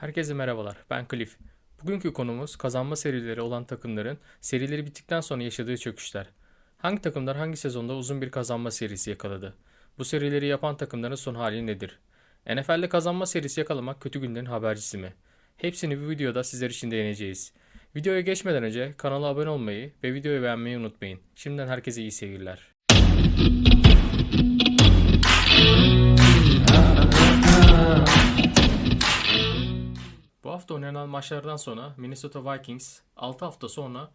Herkese merhabalar, ben Cliff. Bugünkü konumuz kazanma serileri olan takımların serileri bittikten sonra yaşadığı çöküşler. Hangi takımlar hangi sezonda uzun bir kazanma serisi yakaladı? Bu serileri yapan takımların son hali nedir? NFL'de kazanma serisi yakalamak kötü günlerin habercisi mi? Hepsini bu videoda sizler için değineceğiz. Videoya geçmeden önce kanala abone olmayı ve videoyu beğenmeyi unutmayın. Şimdiden herkese iyi seyirler. Hafta oynanan maçlardan sonra Minnesota Vikings 6 hafta sonra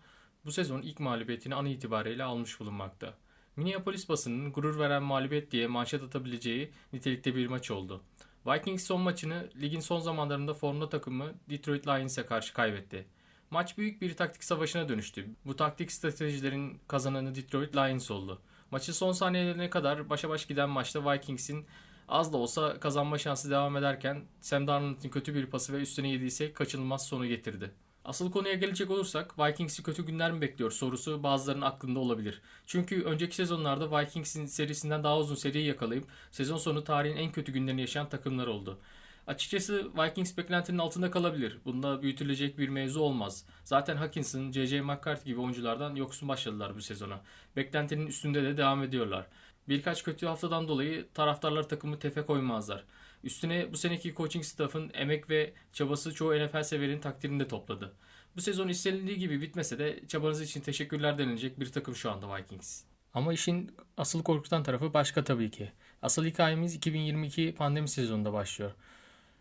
bu sezon ilk mağlubiyetini an itibariyle almış bulunmakta. Minneapolis basının gurur veren mağlubiyet diye manşet atabileceği nitelikte bir maç oldu. Vikings son maçını ligin son zamanlarında formda takımı Detroit Lions'e karşı kaybetti. Maç büyük bir taktik savaşına dönüştü. Bu taktik stratejilerin kazananı Detroit Lions oldu. Maçın son saniyelerine kadar başa baş giden maçta Vikings'in az da olsa kazanma şansı devam ederken Sam Darnold'un kötü bir pası ve üstüne yediyse kaçınılmaz sonu getirdi. Asıl konuya gelecek olursak Vikings'i kötü günler mi bekliyor sorusu bazılarının aklında olabilir. Çünkü önceki sezonlarda Vikings'in serisinden daha uzun seriyi yakalayıp sezon sonu tarihin en kötü günlerini yaşayan takımlar oldu. Açıkçası Vikings beklentinin altında kalabilir. Bunda büyütülecek bir mevzu olmaz. Zaten Hawkinson, J.J. McCarthy gibi oyunculardan yoksun başladılar bu sezona. Beklentinin üstünde de devam ediyorlar. Birkaç kötü haftadan dolayı taraftarlar takımı tefe koymazlar. Üstüne bu seneki coaching staff'ın emek ve çabası çoğu NFL severin takdirini de topladı. Bu sezon istenildiği gibi bitmese de çabanız için teşekkürler denilecek bir takım şu anda Vikings. Ama işin asıl korkutan tarafı başka tabii ki. Asıl hikayemiz 2022 pandemi sezonunda başlıyor.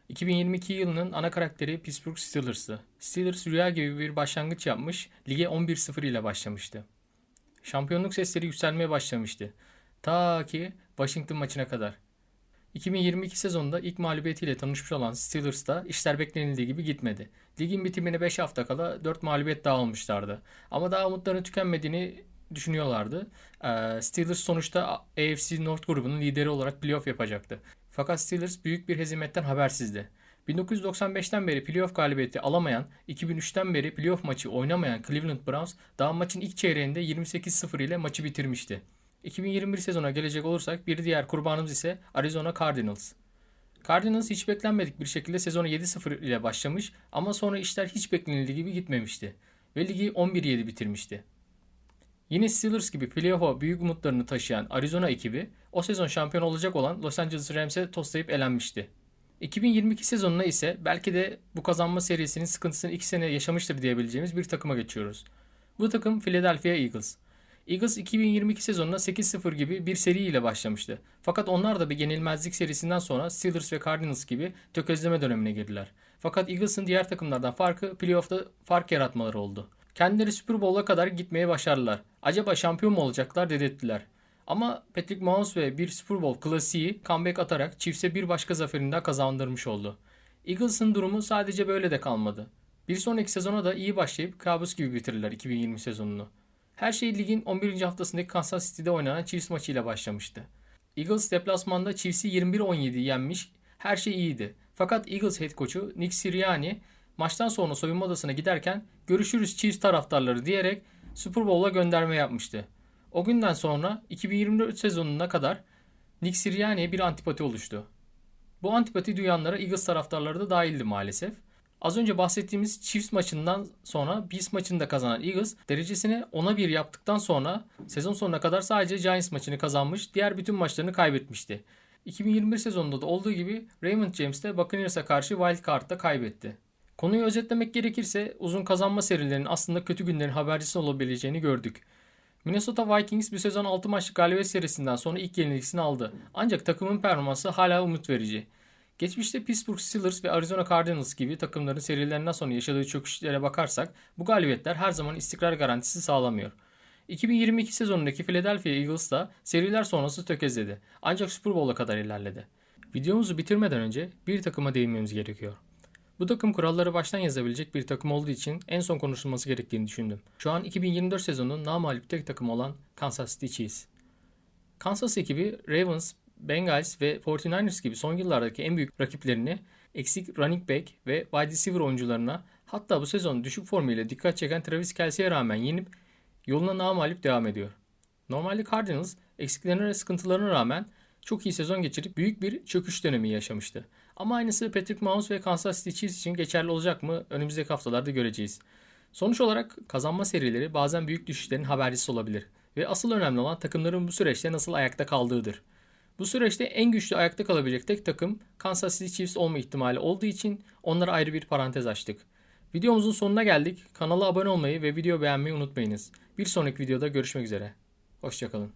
2022 yılının ana karakteri Pittsburgh Steelers'tı. Steelers rüya gibi bir başlangıç yapmış, lige 11-0 ile başlamıştı. Şampiyonluk sesleri yükselmeye başlamıştı. Ta ki Washington maçına kadar. 2022 sezonunda ilk mağlubiyetiyle tanışmış olan Steelers'ta işler beklenildiği gibi gitmedi. Ligin bitimine 5 hafta kala 4 mağlubiyet daha almışlardı. Ama daha umutlarının tükenmediğini düşünüyorlardı. Ee, Steelers sonuçta AFC North grubunun lideri olarak playoff yapacaktı. Fakat Steelers büyük bir hezimetten habersizdi. 1995'ten beri playoff galibiyeti alamayan, 2003'ten beri playoff maçı oynamayan Cleveland Browns daha maçın ilk çeyreğinde 28-0 ile maçı bitirmişti. 2021 sezona gelecek olursak bir diğer kurbanımız ise Arizona Cardinals. Cardinals hiç beklenmedik bir şekilde sezona 7-0 ile başlamış ama sonra işler hiç beklenildiği gibi gitmemişti ve ligi 11-7 bitirmişti. Yine Steelers gibi playoff'a büyük umutlarını taşıyan Arizona ekibi o sezon şampiyon olacak olan Los Angeles Rams'e toslayıp elenmişti. 2022 sezonuna ise belki de bu kazanma serisinin sıkıntısını 2 sene yaşamıştır diyebileceğimiz bir takıma geçiyoruz. Bu takım Philadelphia Eagles. Eagles 2022 sezonuna 8-0 gibi bir seri ile başlamıştı. Fakat onlar da bir yenilmezlik serisinden sonra Steelers ve Cardinals gibi tökezleme dönemine girdiler. Fakat Eagles'ın diğer takımlardan farkı playoff'ta fark yaratmaları oldu. Kendileri Super Bowl'a kadar gitmeye başardılar. Acaba şampiyon mu olacaklar dedirttiler. Ama Patrick Mahomes ve bir Super Bowl klasiği comeback atarak Chiefs'e bir başka zaferini kazandırmış oldu. Eagles'ın durumu sadece böyle de kalmadı. Bir sonraki sezona da iyi başlayıp kabus gibi bitirdiler 2020 sezonunu. Her şey ligin 11. haftasındaki Kansas City'de oynanan Chiefs maçıyla başlamıştı. Eagles deplasmanda Chiefs'i 21-17 yenmiş, her şey iyiydi. Fakat Eagles head coach'u Nick Sirianni maçtan sonra soyunma odasına giderken görüşürüz Chiefs taraftarları diyerek Super Bowl'a gönderme yapmıştı. O günden sonra 2024 sezonuna kadar Nick Sirianni'ye bir antipati oluştu. Bu antipati duyanlara Eagles taraftarları da dahildi maalesef. Az önce bahsettiğimiz Chiefs maçından sonra Bills maçını da kazanan Eagles derecesini 10'a 1 yaptıktan sonra sezon sonuna kadar sadece Giants maçını kazanmış, diğer bütün maçlarını kaybetmişti. 2021 sezonunda da olduğu gibi Raymond James de Buccaneers'a karşı Wild Card'da kaybetti. Konuyu özetlemek gerekirse uzun kazanma serilerinin aslında kötü günlerin habercisi olabileceğini gördük. Minnesota Vikings bu sezon 6 maçlık galibiyet serisinden sonra ilk yenilgisini aldı. Ancak takımın performansı hala umut verici. Geçmişte Pittsburgh Steelers ve Arizona Cardinals gibi takımların serilerinden sonra yaşadığı çöküşlere bakarsak bu galibiyetler her zaman istikrar garantisi sağlamıyor. 2022 sezonundaki Philadelphia Eagles da seriler sonrası tökezledi. Ancak Super Bowl'a kadar ilerledi. Videomuzu bitirmeden önce bir takıma değinmemiz gerekiyor. Bu takım kuralları baştan yazabilecek bir takım olduğu için en son konuşulması gerektiğini düşündüm. Şu an 2024 sezonunun namalip tek takım olan Kansas City Chiefs. Kansas ekibi Ravens, Bengals ve 49ers gibi son yıllardaki en büyük rakiplerini eksik running back ve wide receiver oyuncularına hatta bu sezon düşük formuyla dikkat çeken Travis Kelsey'e rağmen yenip yoluna namalip devam ediyor. Normalde Cardinals eksiklerine ve sıkıntılarına rağmen çok iyi sezon geçirip büyük bir çöküş dönemi yaşamıştı. Ama aynısı Patrick Mahomes ve Kansas City Chiefs için geçerli olacak mı? Önümüzdeki haftalarda göreceğiz. Sonuç olarak kazanma serileri bazen büyük düşüşlerin habercisi olabilir. Ve asıl önemli olan takımların bu süreçte nasıl ayakta kaldığıdır. Bu süreçte en güçlü ayakta kalabilecek tek takım Kansas City Chiefs olma ihtimali olduğu için onlara ayrı bir parantez açtık. Videomuzun sonuna geldik. Kanala abone olmayı ve video beğenmeyi unutmayınız. Bir sonraki videoda görüşmek üzere. Hoşçakalın.